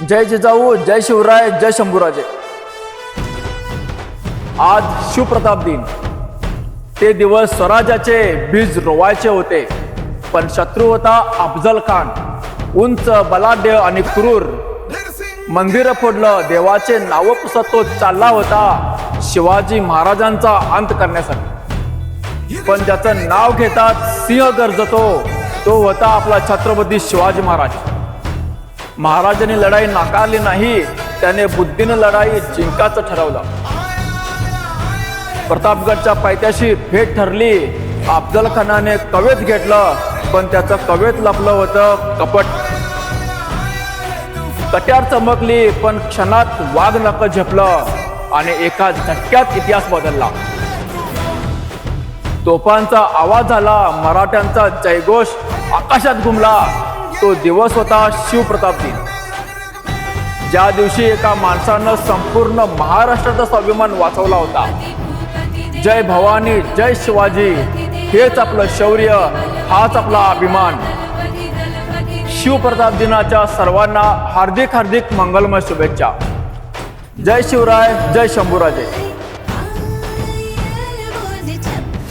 जय जिजाऊ जय शिवराय जय शंभूराजे. आज शिवप्रताप दिन. ते दिवस स्वराज्याचे बीज रोवायचे होते पण शत्रू होता अफजल खान. उंच बलाढ्य आणि क्रूर. मंदिर फोडलं देवाचे नाव पुसतो तो चालला होता शिवाजी महाराजांचा अंत करण्यासाठी. पण ज्याचं नाव घेतात सिंह गरजतो तो होता आपला छत्रपती शिवाजी महाराज. महाराजांनी लढाई नाकारली नाही त्याने बुद्धीनं लढाई जिंकाचं ठरवलं. प्रतापगडच्या पायथ्याशी भेट ठरली. अफजल खानाने कवेत घेतलं पण त्याचं कवेत लपलं होतं कपट. कट्यार चमकली पण क्षणात वाघ नक झेपलं आणि एका झटक्यात इतिहास बदलला. तोफांचा आवाज झाला मराठ्यांचा जयघोष आकाशात घुमला. तो दिवस होता शिवप्रताप दिन. ज्या दिवशी एका माणसानं संपूर्ण महाराष्ट्राचा स्वाभिमान वाचवला होता. जय भवानी जय शिवाजी हेच आपलं शौर्य हाच आपला अभिमान. शिवप्रताप दिनाच्या सर्वांना हार्दिक हार्दिक मंगलमय शुभेच्छा. जय शिवराय जय शंभूराजे.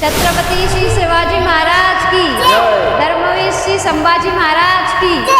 छत्रपती श्री शिवाजी महाराज की. धर्मवीर श्री संभाजी महाराज. की